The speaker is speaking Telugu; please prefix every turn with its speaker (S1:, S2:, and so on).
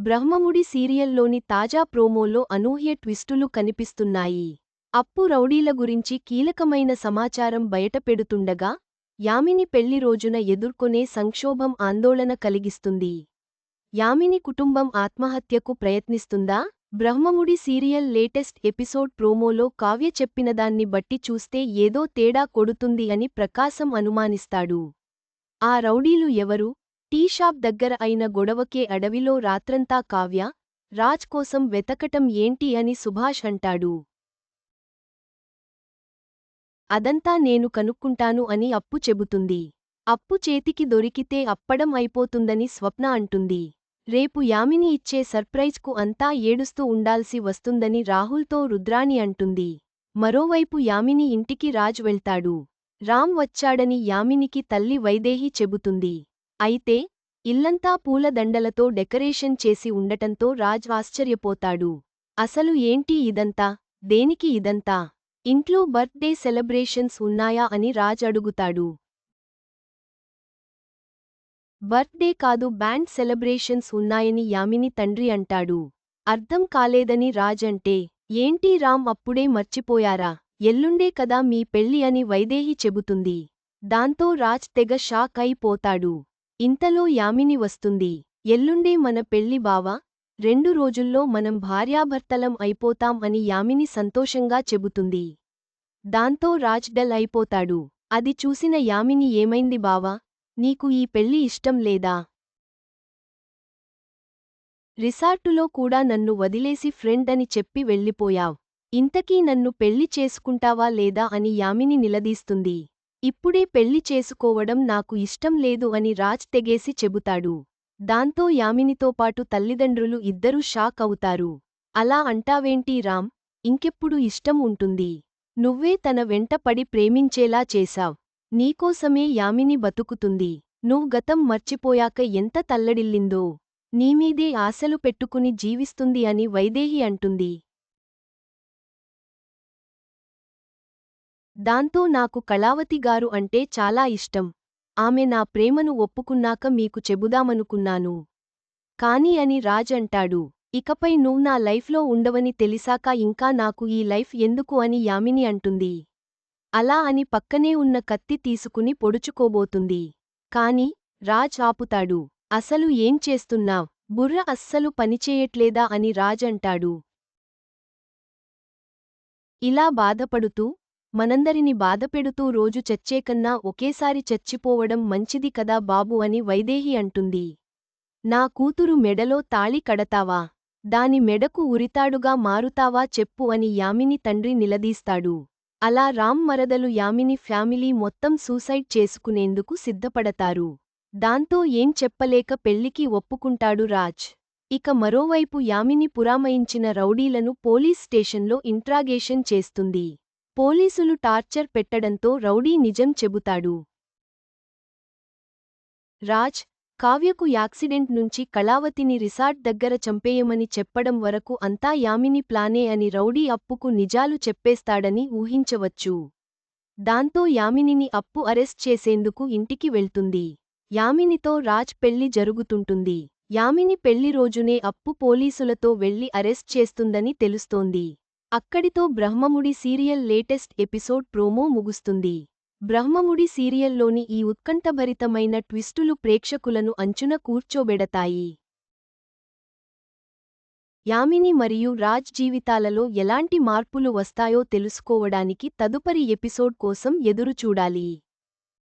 S1: బ్రహ్మముడి సీరియల్లోని తాజా ప్రోమోలో అనూహ్య ట్విస్టులు కనిపిస్తున్నాయి. అప్పు రౌడీల గురించి కీలకమైన సమాచారం బయటపెడుతుండగా యామిని పెళ్ళి రోజున ఎదుర్కొనే సంక్షోభం ఆందోళన కలిగిస్తుంది. యామిని కుటుంబం ఆత్మహత్యకు ప్రయత్నిస్తుందా? బ్రహ్మముడి సీరియల్ లేటెస్ట్ ఎపిసోడ్ ప్రోమోలో కావ్య చెప్పినదాన్ని బట్టి చూస్తే ఏదో తేడా కొడుతుంది అని ప్రకాశం అనుమానిస్తాడు. ఆ రౌడీలు ఎవరు? టీ షాప్ దగ్గర అయిన గొడవకే అడవిలో రాత్రంతా కావ్య రాజ్ కోసం వెతకటం ఏంటి అని సుభాష్ అంటాడు. అదంతా నేను కనుక్కుంటాను అని అప్పు చెబుతుంది. అప్పు చేతికి దొరికితే అప్పడం అయిపోతుందని స్వప్న అంటుంది. రేపు యామిని ఇచ్చే సర్ప్రైజ్కు అంతా ఏడుస్తూ ఉండాల్సి వస్తుందని రాహుల్తో రుద్రాణి అంటుంది. మరోవైపు యామిని ఇంటికి రాజ్ వెళ్తాడు. రామ్ వచ్చాడని యామినికి తల్లి వైదేహి చెబుతుంది. అయితే ఇల్లంతా పూలదండలతో డెకరేషన్ చేసి ఉండటంతో రాజ్ ఆశ్చర్యపోతాడు. అసలు ఏంటి ఇదంతా? దేనికి ఇదంతా? ఇంట్లో బర్త్డే సెలబ్రేషన్స్ ఉన్నాయా అని రాజ్ అడుగుతాడు. బర్త్డే కాదు బ్యాండ్ సెలబ్రేషన్స్ ఉన్నాయని యామిని తండ్రి అంటాడు. అర్థం కాలేదని రాజ్ అంటే ఏంటి రామ్ అప్పుడే మర్చిపోయారా? ఎల్లుండే కదా మీ పెళ్ళి అని వైదేహి చెబుతుంది. దాంతో రాజ్ తెగ షాక్ అయిపోతాడు. ఇంతలో యామిని వస్తుంది. ఎల్లుండే మన పెళ్ళి బావా? రెండు రోజుల్లో మనం భార్యాభర్తలం అయిపోతాం అని యామిని సంతోషంగా చెబుతుంది. దాంతో రాజ్ డల్ అయిపోతాడు. అది చూసిన యామిని ఏమైంది బావా? నీకు ఈ పెళ్ళి ఇష్టం లేదా? రిసార్టులో కూడా నన్ను వదిలేసి ఫ్రెండ్ అని చెప్పి వెళ్ళిపోయావ్. ఇంతకీ నన్ను పెళ్ళి చేసుకుంటావా లేదా అని యామిని నిలదీస్తుంది. ఇప్పుడే పెళ్ళి చేసుకోవడం నాకు ఇష్టం లేదు అని రాజ్ తెగేసి చెబుతాడు. దాంతో యామినితో పాటు తల్లిదండ్రులు ఇద్దరూ షాక్ అవుతారు. అలా అంటావేంటి రామ్? ఇంకెప్పుడు ఇష్టం ఉంటుంది. నువ్వే తన వెంట పడి ప్రేమించేలా చేశావ్. నీకోసమే యామిని బతుకుతుంది. నువ్వు గతం మర్చిపోయాక ఎంత తల్లడిల్లిందో. నీమీదే ఆశలు పెట్టుకుని జీవిస్తుంది అని వైదేహి అంటుంది. దాంతో నాకు కళావతిగారు అంటే చాలా ఇష్టం. ఆమె నా ప్రేమను ఒప్పుకున్నాక మీకు చెబుదామనుకున్నాను. కాని అని రాజ్ అంటాడు. ఇకపై నువ్వు నా లైఫ్లో ఉండవని తెలిసాక ఇంకా నాకు ఈ లైఫ్ ఎందుకు అని యామిని అంటుంది. అలా అని పక్కనే ఉన్న కత్తి తీసుకుని పొడుచుకోబోతుంది. కాని రాజ్ ఆపుతాడు. అసలు ఏం చేస్తున్నావ్? బుర్ర అస్సలు పనిచేయట్లేదా అని రాజ్ అంటాడు. ఇలా బాధపడుతూ మనందరిని బాధపెడుతూ రోజు చచ్చేకన్నా ఒకేసారి చచ్చిపోవడం మంచిది కదా బాబు అని వైదేహి అంటుంది. నా కూతురు మెడలో తాళి కడతావా? దాని మెడకు ఉరితాడుగా మారుతావా చెప్పు అని యామిని తండ్రి నిలదీస్తాడు. అలా రామ్ మరదలు యామిని ఫ్యామిలీ మొత్తం సూసైడ్ చేసుకునేందుకు సిద్ధపడతారు. దాంతో ఏం చెప్పలేక పెళ్ళికి ఒప్పుకుంటాడు రాజ్. ఇక మరోవైపు యామిని పురామయించిన రౌడీలను పోలీస్ స్టేషన్లో ఇంట్రాగేషన్ చేస్తుంది. పోలీసులు టార్చర్ పెట్టడంతో రౌడీ నిజం చెబుతాడు. రాజ్ కావ్యకు యాక్సిడెంట్ నుంచి కళావతిని రిసార్ట్ దగ్గర చంపేయమని చెప్పడం వరకు అంతా యామిని ప్లానే అని రౌడీ అప్పుకు నిజాలు చెప్పేస్తాడని ఊహించవచ్చు. దాంతో యామినిని అప్పు అరెస్ట్ చేసేందుకు ఇంటికి వెళ్తుంది. యామినితో రాజ్ పెళ్ళి జరుగుతుంటుంది. యామిని పెళ్ళి రోజునే అప్పు పోలీసులతో వెళ్ళి అరెస్ట్ చేస్తుందని తెలుస్తోంది. అక్కడితో Brahmamudi serial latest episode promo ముగుస్తుంది. బ్రహ్మముడి సీరియల్లోని ఈ ఉత్కంఠభరితమైన ట్విస్టులు ప్రేక్షకులను అంచున కూర్చోబెడతాయి. యామిని మరియు రాజ్ జీవితాలలో ఎలాంటి మార్పులు వస్తాయో తెలుసుకోవడానికి తదుపరి ఎపిసోడ్ కోసం ఎదురుచూడాలి.